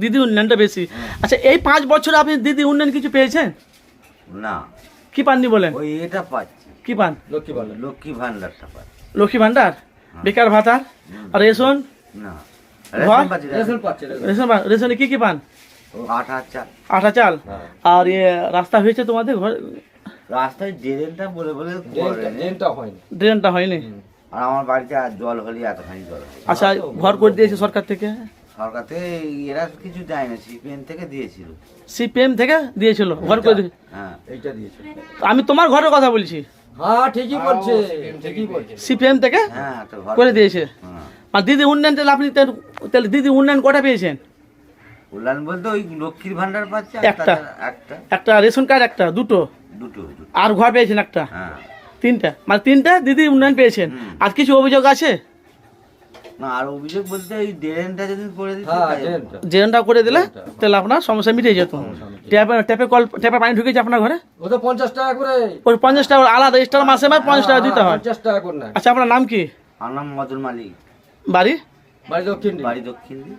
দিদি উন্নয়নটা বেশি। আচ্ছা এই পাঁচ বছর আপনি দিদি উন্নয়ন কিছু পেয়েছেন? না। কি পাননি বলেন? ওই এটা পাচ্ছি। কি পান? লক্ষ্মী ভান্ডার লক্ষ্মী ভান্ডারটা পাচ্ছি। লক্ষ্মী ভান্ডার বেকার ভাতা আর রেশন? না। ঘর? Ration ration. পান রেশনে কি কি পান? আট হাজার আটা চাল। হ্যাঁ। আর ইয়ে রাস্তা হয়েছে তোমাদের ঘর? রাস্তায় ড্রেনটা বলে বলে ড্রেনটা- হয়নি। ড্রেনটা হয়নি? আর আমার বাড়িতে আর জল হলে এতখানি জল আচ্ছা ঘর করে দিয়েছে সরকার থেকে? থেকে এরা কিছু দেয় না সিপিএন থেকে দিয়েছিল। সিপিএম থেকে দিয়েছিল ঘর করে হ্যাঁ এইটা দিয়েছে আমি তোমার ঘরের কথা বলছি। হ্যাঁ ঠিকই বলছে ঠিকই বলছে। সিপিএম থেকে হ্যাঁ তো করে দিয়েছে। হ্যাঁ। আর দিদি উন্নয়ন তাহলে আপনি তাহলে- তাহলে দিদি উন্নয়ন কটা পেয়েছেন? বলতে ওই লক্ষ্মীর ভান্ডার পাচ্ছে একটা। একটা। রেশন কার্ড একটা দুটো। দুটো দুটো। আর ঘর পেয়েছেন একটা? হ্যাঁ। তিনটা। মানে তিনটা দিদি উন্নয়ন পেয়েছেন। আর কিছু অভিযোগ আছে? না আর অভিযোগ বলতে এই ড্রেনটা যদি করে দিতে হ্যাঁ ড্রেনটা করে দিলে তাহলে আপনার সমস্যা মিটে যেত। ট্যাপে ট্যাপে কল ট্যাপে পানি ঢুকেছে আপনার ঘরে? ও তো পঞ্চাশ টাকা করে। ওই পঞ্চাশ টাকা আলাদা এক্সট্রা মাসে মাসে পঞ্চাশ টাকা দিতে হয়। পঞ্চাশ টাকা করে আচ্ছা আপনার নাম কি? আমার নাম মদন মালিক। বাড়ি? বাড়ি দক্ষিণ বাড়ি দক্ষিণ দিক।